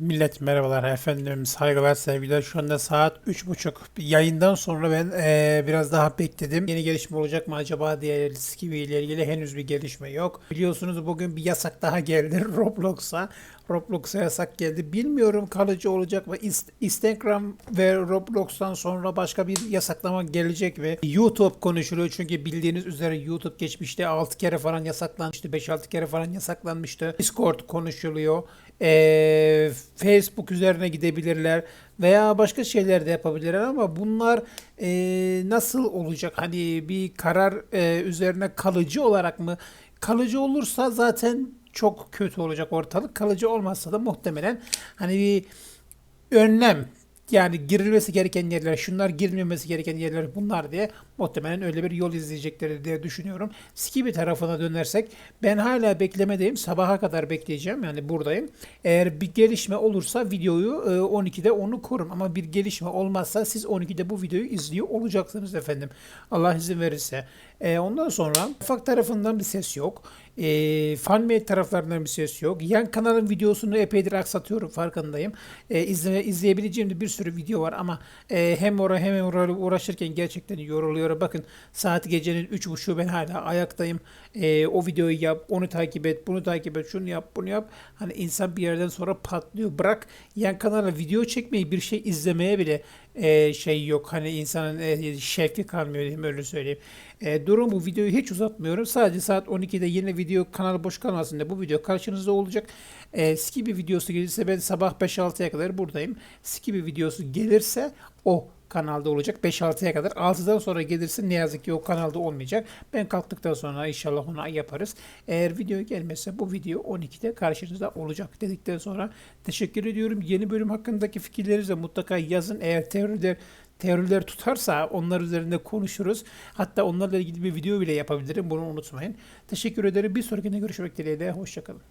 Millet merhabalar efendim saygılar sevgiler. Şu anda saat 3.30 yayından sonra ben eee, biraz daha bekledim. Yeni gelişme olacak mı acaba diye Skivi ile ilgili henüz bir gelişme yok. Biliyorsunuz bugün bir yasak daha geldi Roblox'a. Roblox'a yasak geldi. Bilmiyorum kalıcı olacak mı. Instagram ve Roblox'tan sonra başka bir yasaklama gelecek mi? YouTube konuşuluyor çünkü bildiğiniz üzere YouTube geçmişte 6 kere falan yasaklanmıştı 5-6 kere falan yasaklanmıştı. Discord konuşuluyor. Ee, Facebook üzerine gidebilirler veya başka şeyler de yapabilirler ama bunlar e, nasıl olacak? Hani bir karar e, üzerine kalıcı olarak mı? Kalıcı olursa zaten çok kötü olacak ortalık. Kalıcı olmazsa da muhtemelen hani bir önlem yani girilmesi gereken yerler, şunlar girilmemesi gereken yerler bunlar diye muhtemelen öyle bir yol izleyecekleri diye düşünüyorum. Skibi tarafına dönersek ben hala beklemedeyim. Sabaha kadar bekleyeceğim. Yani buradayım. Eğer bir gelişme olursa videoyu e, 12'de onu korum. Ama bir gelişme olmazsa siz 12'de bu videoyu izliyor olacaksınız efendim. Allah izin verirse. E, ondan sonra ufak tarafından bir ses yok. E, fanmade taraflarından bir ses yok. Yan kanalın videosunu epeydir aksatıyorum farkındayım. E, izle, izleyebileceğim de bir sürü video var ama e, hem oraya hem oraya uğraşırken gerçekten yoruluyorum. Bakın saat gecenin 3.30'u ben hala ayaktayım. E, o videoyu yap, onu takip et, bunu takip et, şunu yap, bunu yap. Hani insan bir yerden sonra patlıyor. Bırak yan kanala video çekmeyi bir şey izlemeye bile e, şey yok. Hani insanın e, şevki kalmıyor diyeyim öyle söyleyeyim. E, durum bu videoyu hiç uzatmıyorum. Sadece saat 12'de yeni video kanalı boş kalmasın diye bu video karşınızda olacak. E, Skibi videosu gelirse ben sabah 5-6'ya kadar buradayım. Skibi videosu gelirse o kanalda olacak 5-6'ya kadar. 6'dan sonra gelirse ne yazık ki o kanalda olmayacak. Ben kalktıktan sonra inşallah onu yaparız. Eğer video gelmezse bu video 12'de karşınızda olacak dedikten sonra teşekkür ediyorum. Yeni bölüm hakkındaki fikirlerinizi mutlaka yazın. Eğer teoriler teoriler tutarsa onlar üzerinde konuşuruz. Hatta onlarla ilgili bir video bile yapabilirim. Bunu unutmayın. Teşekkür ederim. Bir sonrakinde görüşmek dileğiyle. Hoşçakalın.